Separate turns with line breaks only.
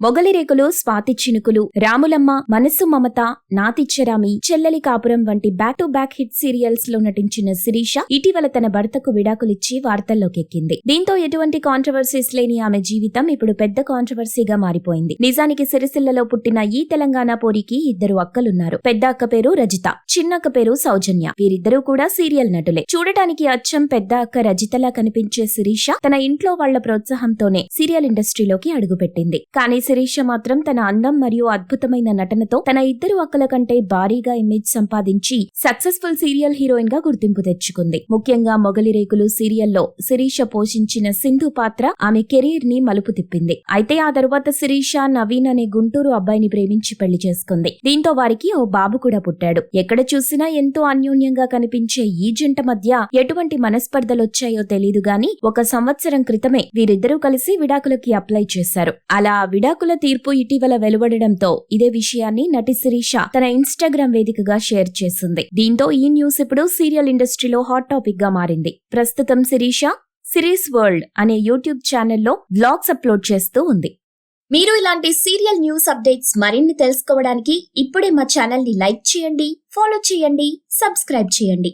మొగలిరేకులు స్వాతి చినుకులు రాములమ్మ మనస్సు మమత నాతిచ్చరామి చెల్లెలి కాపురం వంటి బ్యాక్ టు బ్యాక్ హిట్ సీరియల్స్లో నటించిన శిరీష ఇటీవల తన భర్తకు విడాకులిచ్చి వార్తల్లోకెక్కింది. దీంతో ఎటువంటి కాంట్రవర్సీస్ లేని ఆమె జీవితం ఇప్పుడు పెద్ద కాంట్రవర్సీగా మారిపోయింది. నిజానికి సిరిసిల్లలో పుట్టిన ఈ తెలంగాణ పోరికి ఇద్దరు అక్కలున్నారు. పెద్ద అక్క పేరు రజిత చిన్నక్క పేరు సౌజన్య. వీరిద్దరూ కూడా సీరియల్ నటులే. చూడటానికి అచ్చం పెద్ద అక్క రజితలా కనిపించే శిరీష తన ఇంట్లో వాళ్ళ ప్రోత్సాహంతోనే సీరియల్ ఇండస్ట్రీలోకి అడుగుపెట్టింది. కానీ శిరీష మాత్రం తన అందం మరియు అద్భుతమైన నటనతో తన ఇద్దరు అక్కల కంటే భారీగా ఇమేజ్ సంపాదించి సక్సెస్ఫుల్ సీరియల్ హీరోయిన్గా గుర్తింపు తెచ్చుకుంది. ముఖ్యంగా మొగలి రేకులు సీరియల్లో శిరీష పోషించిన సింధు పాత్ర ఆమె కెరీర్ని మలుపు తిప్పింది. అయితే ఆ తరువాత శిరీష నవీన్ అనే గుంటూరు అబ్బాయిని ప్రేమించి పెళ్ళి చేసుకుంది. దీంతో వారికి ఓ బాబు కూడా పుట్టాడు. ఎక్కడ చూసినా ఎంతో అన్యోన్యంగా కనిపించే ఈ జంట మధ్య ఎటువంటి మనస్పర్ధలొచ్చాయో తెలీదు గాని ఒక సంవత్సరం క్రితమే వీరిద్దరూ కలిసి విడాకులకి అప్లై చేశారు. అలా ఆ విడాకుల తీర్పు ఇటీవల వెలువడడంతో ఇదే విషయాన్ని నటి శిరీష తన ఇన్స్టాగ్రామ్ వేదికగా షేర్ చేసింది. దీంతో ఈ న్యూస్ ఇప్పుడు సీరియల్ ఇండస్ట్రీలో హాట్ టాపిక్గా మారింది. ప్రస్తుతం శిరీష సిరీస్ వరల్డ్ అనే యూట్యూబ్ ఛానల్లో బ్లాగ్స్ అప్లోడ్ చేస్తూ ఉంది. మీరు ఇలాంటి సీరియల్ న్యూస్ అప్డేట్స్ మరిన్ని తెలుసుకోవడానికి ఇప్పుడే మా ఛానల్ని లైక్ చేయండి ఫాలో చేయండి సబ్స్క్రైబ్ చేయండి.